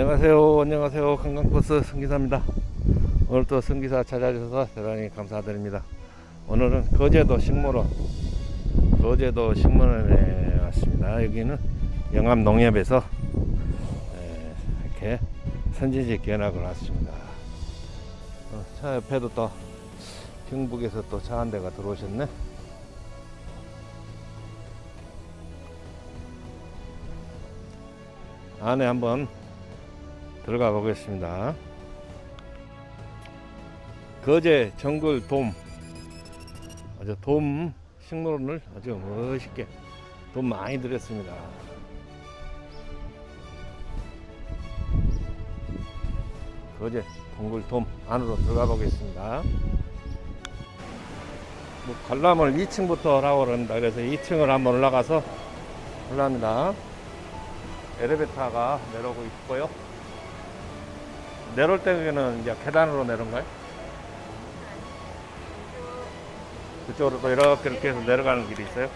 안녕하세요. 안녕하세요. 관광버스 승기사입니다. 오늘 또 승기사 찾아주셔서 대단히 감사드립니다. 오늘은 거제도 식물원, 거제도 식물원에 왔습니다. 여기는 영암 농협에서 에, 이렇게 선진지 견학을 왔습니다. 어, 차 옆에도 또 경북에서 또 차 한 대가 들어오셨네. 안에 한번 들어가 보겠습니다. 거제 정글 돔 아주 돔 식물원을 아주 멋있게 돈 많이 들였습니다. 거제 동굴 돔 안으로 들어가 보겠습니다. 뭐 관람을 2층부터 하라고 그럽니다. 그래서 2층을 한번 올라가서 올라갑니다. 엘리베이터가 내려오고 있고요. 내려올 때는 이제 계단으로 내려온가요? 그쪽으로 또 이렇게 이렇게 해서 내려가는 길이 있어요.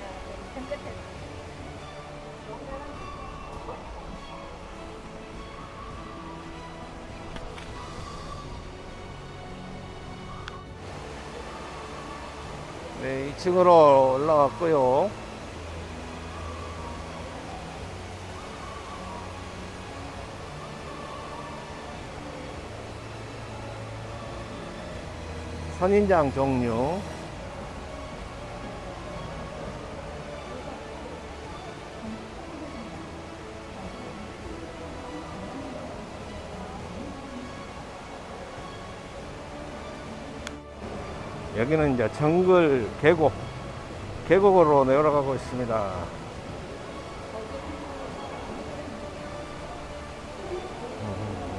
네, 2층으로 올라왔고요. 선인장 종류 여기는 이제 정글 계곡 계곡으로 내려가고 있습니다.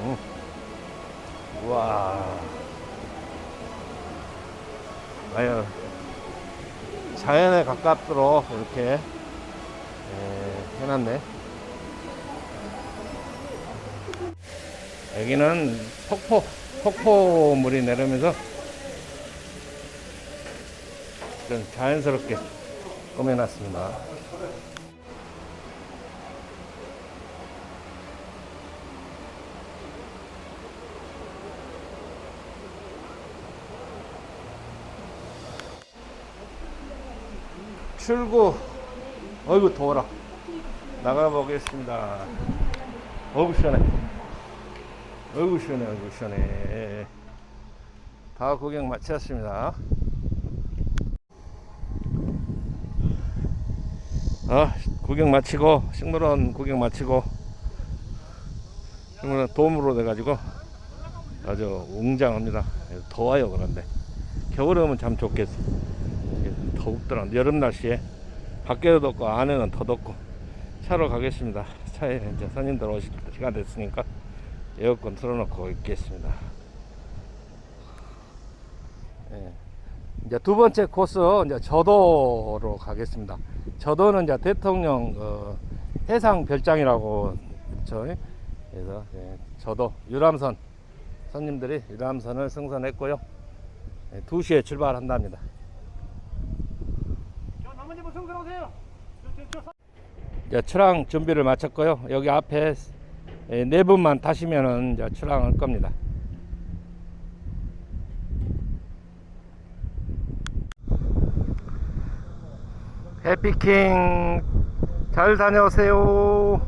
음. 우와. 아유, 자연에 가깝도록 이렇게 에, 해놨네. 여기는 폭포, 폭포물이 내려오면서 좀 자연스럽게 꾸며놨습니다. 출구. 어이구 더워라. 나가 보겠습니다. 어이구 시원해. 어이구 시원해 어이구 시원해. 다 구경 마쳤습니다. 아 구경 마치고 식물원 구경 마치고 식물원 돔으로 돼가지고 아주 웅장합니다. 더워요 그런데. 겨울에 오면 참 좋겠어 더욱더라. 여름 날씨에 밖에도 덥고 안에는 더 덥고 차로 가겠습니다. 차에 이제 손님들 오실 시간 됐으니까 에어컨 틀어놓고 있겠습니다. 예. 이제 두 번째 코스 이제 저도로 가겠습니다. 저도는 이제 대통령 어, 해상 별장이라고 그렇죠. 그래서 예, 저도 유람선 손님들이 유람선을 승선했고요. 예, 2시에 출발한답니다 나머지 분 승선하세요. 이제 출항 준비를 마쳤고요. 여기 앞에 에, 네 분만 타시면은 이제 출항할 겁니다. 해피킹 잘 다녀오세요.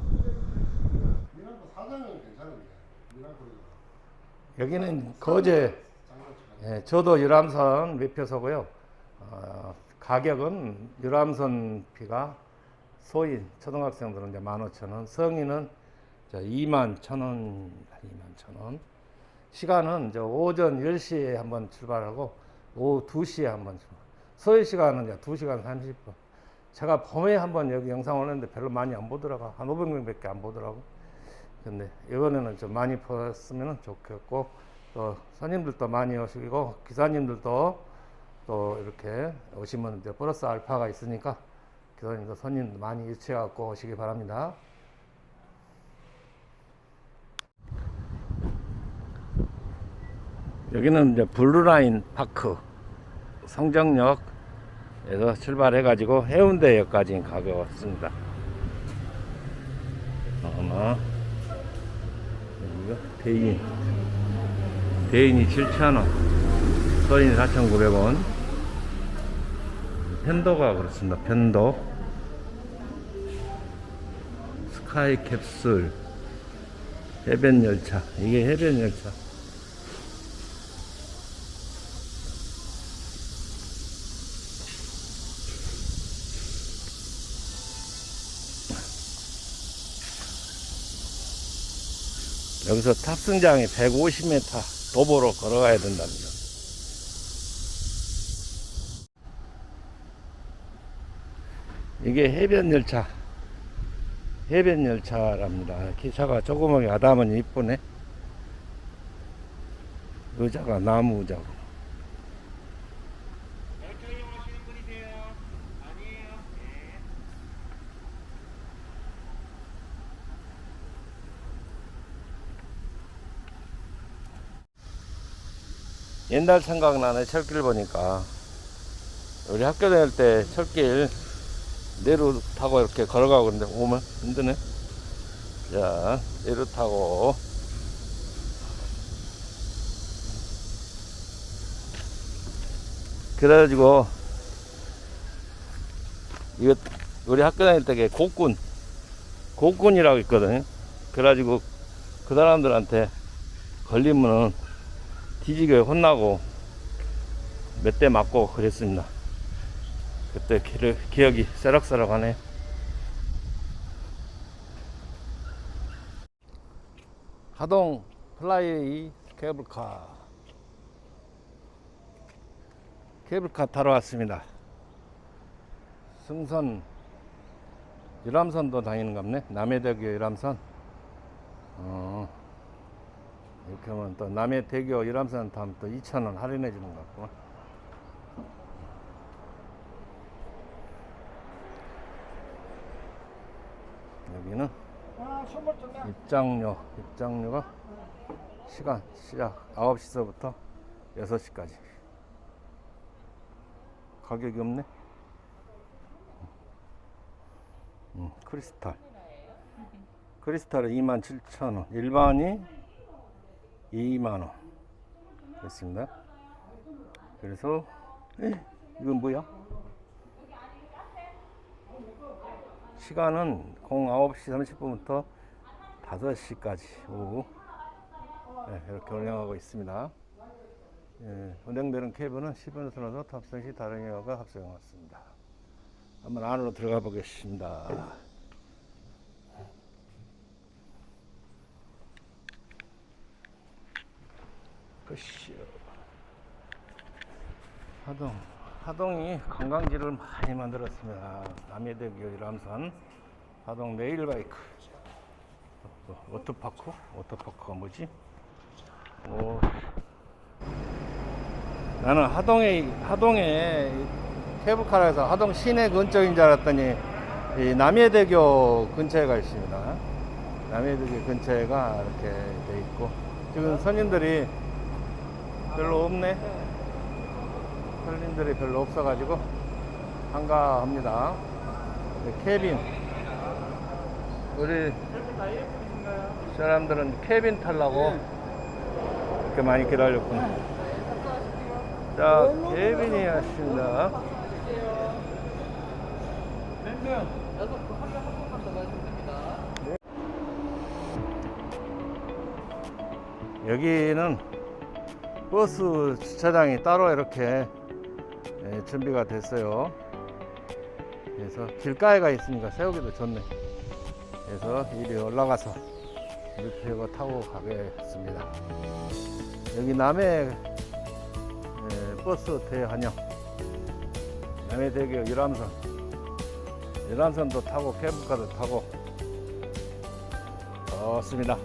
여기는 거제 예, 저도 유람선 매표소고요. 어, 가격은 유람선 비가 소인 초등학생들은 이제 15,000원, 성인은 2만 1,000원, 2만 1,000원. 시간은 이제 오전 10시에 한번 출발하고 오후 2시에 한번 출발. 소요 시간은 이제 2시간 30분. 제가 봄에 한번 여기 영상 올렸는데 별로 많이 안 보더라고. 한 500명밖에 안 보더라고. 근데 이번에는 좀 많이 보았으면 좋겠고 또 손님들도 많이 오시고 기사님들도 또 이렇게 오시면 이제 플러스 알파가 있으니까 기사님도 손님 많이 유치해 갖고 오시기 바랍니다. 여기는 이제 블루라인 파크 성정역에서 출발해 가지고 해운대역까지 가보았습니다. 어머. 대인 대인이 7,000원 서인이 4,900원 펜더가 그렇습니다. 펜더. 스카이 캡슐. 해변 열차. 이게 해변 열차. 여기서 탑승장이 150m 도보로 걸어가야 된답니다. 이게 해변 열차, 해변 열차랍니다. 기차가 조그맣게 가다면 이쁘네. 의자가 나무 의자고. 옛날 생각나네 철길 보니까 우리 학교 다닐 때 철길 내로 타고 이렇게 걸어가고 그런데 오면 힘드네. 자 내로 타고. 그래가지고 이거 우리 학교 다닐 때 곡군 곡군이라고 있거든 그래가지고 그 사람들한테 걸리면은 뒤지게 혼나고 몇 대 맞고 그랬습니다. 그때 기, 기억이 새록새록하네. 하동 플라이 케이블카 케이블카 타러 왔습니다. 승선 유람선도 다니는 갑네. 남해대교 유람선. 어. 이렇게 하면 또 남해 대교 유람선 타면 또 2,000원 할인해 주는 것 같고. 여기는 입장료, 입장료가 시간 시작 9시서부터 6시까지. 가격이 없네. 음, 크리스탈. 크리스탈은 27,000원. 일반이 2만원 됐습니다 그래서 에, 이건 뭐야 시간은 09시 30분부터 5시까지 오후 네, 이렇게 운영하고 있습니다 예, 운행되는 케이블은 10분 선호도 탑승 시 다른 경우가 합성해 왔습니다 한번 안으로 들어가 보겠습니다 끝이요. 하동. 하동이 관광지를 많이 만들었습니다. 남해대교 유람선, 하동 레일바이크, 또 워터파크, 워터파크가 뭐지? 오. 나는 하동에 하동에 케이블카에서 하동 시내 근처인 줄 알았더니 이 남해대교 근처에 가 있습니다. 남해대교 근처에가 이렇게 돼 있고 지금 손님들이 별로 없네. 손님들이 별로 없어가지고 한가합니다. 네, 캐빈. 우리 사람들은 캐빈 타려고 이렇게 많이 기다렸구나. 자, 캐빈이 왔습니다. 여기는 버스 주차장이 따로 이렇게 예, 준비가 됐어요. 그래서 길가에가 있으니까 세우기도 좋네. 그래서 이리 올라가서 물표고 타고 가겠습니다. 여기 남해 예, 버스 대환영 남해대교 유람선 유람선도 타고 케이블카도 타고 좋습니다.